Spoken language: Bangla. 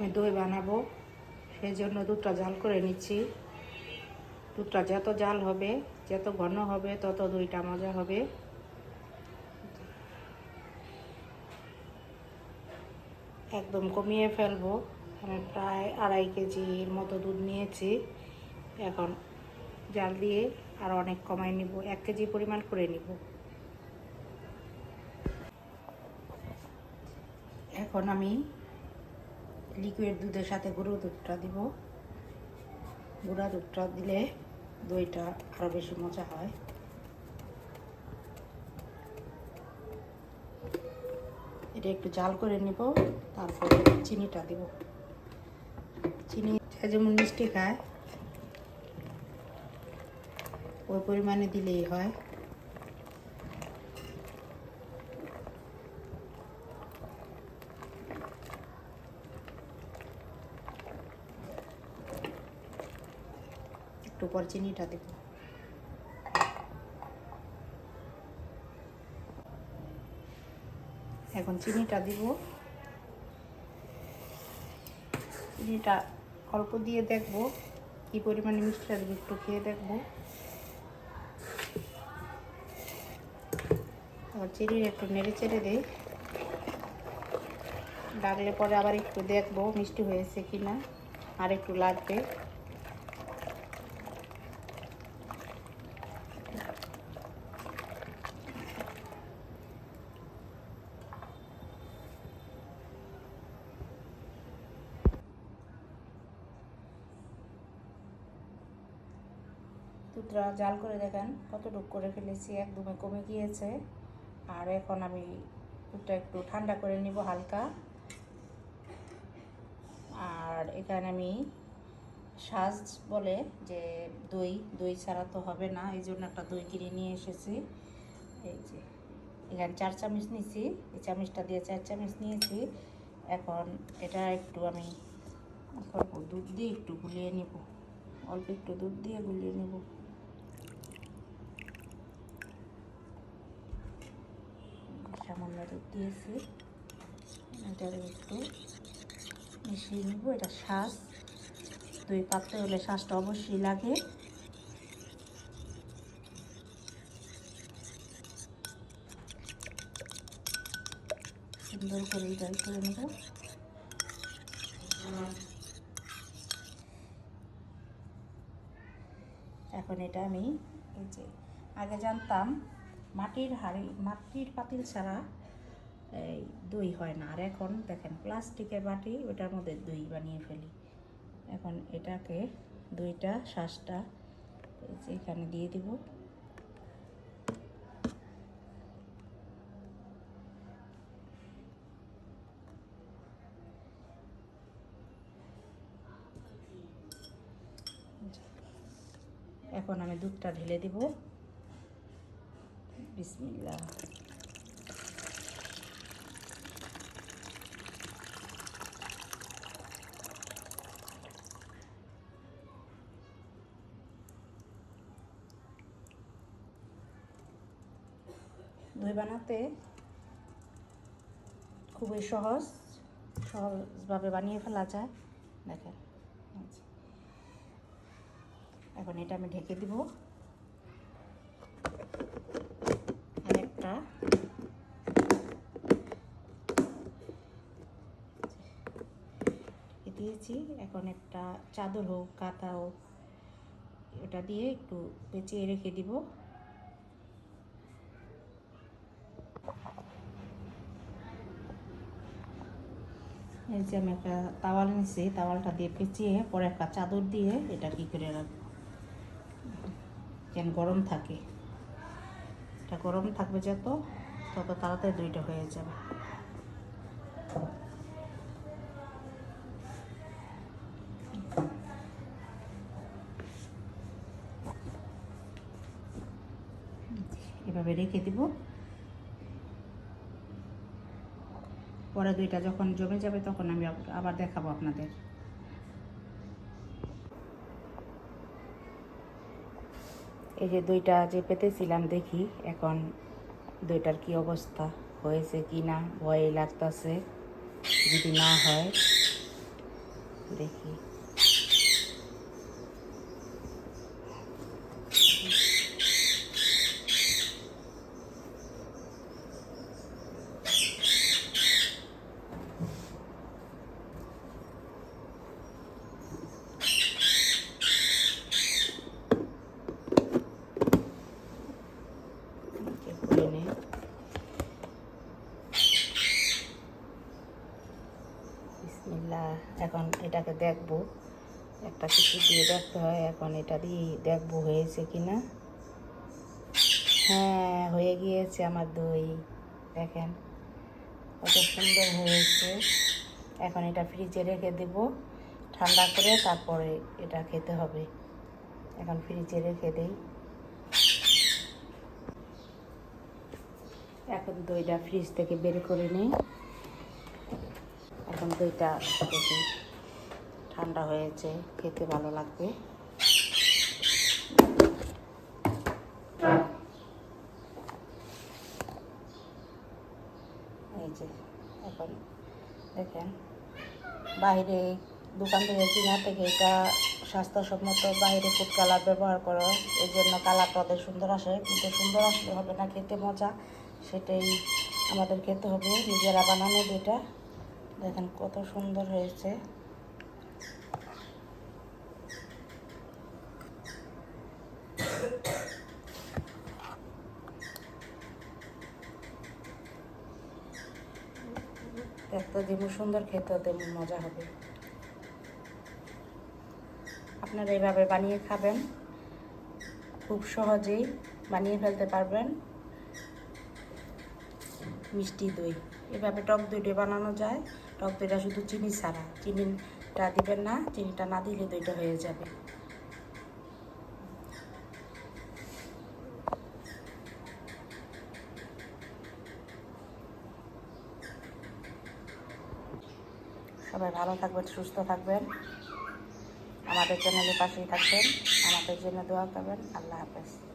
আমি দই বানাবো। সেই জন্য দুধটা জাল করে নিচ্ছি। দুধটা যত জাল হবে, যত ঘন হবে, তত দইটা মজা হবে। একদম কমিয়ে ফেলব। আমি প্রায় আড়াই কেজির মতো দুধ নিয়েছি। এখন জাল দিয়ে আর অনেক কমাই নিব। এক কেজি পরিমাণ করে নিব। এখন আমি লিকুইড দুধের সাথে গুঁড়ো দুধটা দিব। গুঁড়া দুধটা দিলে দইটা আরও বেশি মজা হয়। এটা একটু জাল করে নিব, তারপরে চিনিটা দিব। চিনি যেমন মিষ্টি খায়, ওই পরিমাণে দিলেই হয়। একটু পর চিনিটা দেব। এখন চিনিটা দিব। চিনিটা অল্প দিয়ে দেখব, কি পরিমাণে মিষ্টি লাগবে একটু খেয়ে দেখব। আবার চিনির একটু নেড়ে চেড়ে দেই। লাগলে পরে আবার একটু দেখব মিষ্টি হয়েছে কি না আর একটু লাগবে। দুধটা জাল করে দেখেন, কতটুকু করে ফেলেছি, একদমই কমে গিয়েছে। আর এখন আমি দুধটা একটু ঠান্ডা করে নিব হালকা। আর এখানে আমি সাজ বলে যে দই দই ছাড়া তো হবে না, এই জন্য একটা দই কিনে নিয়ে এসেছি। এই যে, এখানে চার চামচ নিয়েছি, এই চামচটা দিয়ে চার চামচ নিয়েছি। এখন এটা একটু আমি দুধ দিয়ে একটু গুলিয়ে নিব, অল্প একটু দুধ দিয়ে গুলিয়ে নেব। সামান্য দুধ দিয়েছি। এটার একটু মিশিয়ে নেব। এটা শ্বাস দই পাততে হলে শ্বাসটা অবশ্যই লাগে। সুন্দর করে ড্রাই করে নেব। এখন এটা আমি এই যে আগে জানতাম মাটির হাঁড়ি, মাটির পাতিল ছাড়া এই দই হয় না। আর এখন দেখেন, প্লাস্টিকের বাটি ওটার মধ্যে দই বানিয়ে ফেলি। এখন এটাকে দইটা শ্বাসটা এখানে দিয়ে দিব। এখন আমি দুধটা ঢেলে দিব। বিসমিল্লা দই বানাতে খুবই সহজ, সহজভাবে বানিয়ে ফেলা যায়। দেখেন এখন এটা আমি ঢেকে দিব। একটা দিয়েছি। এখন একটা চাদর হোক, কাঁথা হোক, ওটা দিয়ে একটু পেঁচিয়ে রেখে দিব। এই যে আমি একটা তাওয়াল নিছি তাওয়ালটা দিয়ে পেঁচিয়ে পরে একটা চাদর দিয়ে এটা কি করে রাখব? যেন গরম থাকে। এটা গরম থাকবে যত, তত তাড়াতাড়ি দুইটা হয়ে যাবে। এভাবে রেখে দিব। পরে দুইটা যখন জমে যাবে তখন আমি আবার দেখাবো আপনাদের। এই যে দুইটা যে পেতেছিলাম দেখি, এখন দুইটার কি অবস্থা? হয়েছে কি না? ভয় লাগতেছে। যদি না হয়, দেখি একে খুলে নিই। বিসমিল্লাহ এটাকে দেখব। একটা কিছু দিয়ে দেখতে হয় এখন এটা দিয়ে দেখব হয়েছে কি না হ্যাঁ হয়ে গিয়েছে আমার দই। দেখেন, কত সুন্দর হয়েছে। এখন এটা ফ্রিজে রেখে দেব। ঠান্ডা করে তারপরে এটা খেতে হবে। এখন ফ্রিজে রেখে দেই। এখন দইটা ফ্রিজ থেকে বের করে নিই। এখন দইটা ঠান্ডা হয়েছে, খেতে ভালো লাগবে। এই যে এখন দেখেন, বাইরে দোকান থেকে কিনা থেকে এটা স্বাস্থ্যসম্মত বাইরে ফুড কালার ব্যবহার করো, এই জন্য কালারটা ওদের সুন্দর আসে, কিন্তু সুন্দর আসলে হবে না, খেতে মজা, সেটাই আমাদের খেতে হবে, নিজেরা বানানো এটা দেখেন কত সুন্দর হয়েছে। দেখতে যেমন সুন্দর খেতে তেমন মজা হবে। আপনারা এইভাবে বানিয়ে খাবেন। খুব সহজেই বানিয়ে ফেলতে পারবেন। মিষ্টি দই। এভাবে টক দইটা বানানো যায়। টক দইটা শুধু চিনি ছাড়া। চিনিটা দিবেন না, চিনিটা না দিলে দইটা হয়ে যাবে। সবাই ভালো থাকবেন, সুস্থ থাকবেন। আমাদের চ্যানেলের পাশেই থাকবেন। আমাদের জন্য দোয়া করবেন। আল্লাহ হাফেজ।